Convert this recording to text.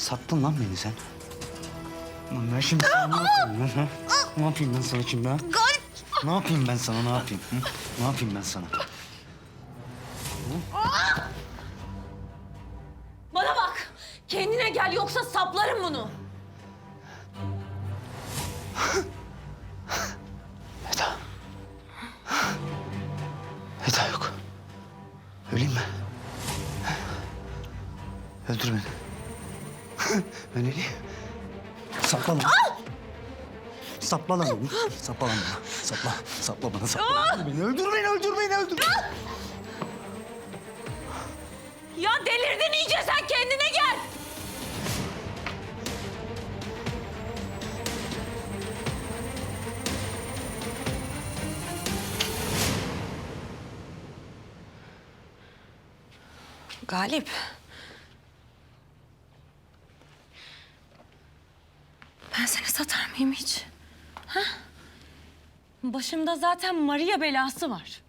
Sattın lan beni sen. Lan ben şimdi sana ne yapayım lan? ha? Ne yapayım ben sana şimdi ha? Galip! Ne yapayım ben sana ne yapayım? Hı? Ne yapayım ben sana? Bana bak! Kendine gel yoksa saplarım bunu. Eda. Eda yok. Öleyim mi? Öldür beni. Öleyim. Sapla lan. Sapla lan beni. Sapla lan bana. Sapla. Sapla bana sapla. Öldür beni. Öldür beni. Öldür beni. Öldür. Ya delirdin iyice sen kendine gel. Galip. Ben seni satar mıyım hiç? Ha? Başımda zaten Maria belası var.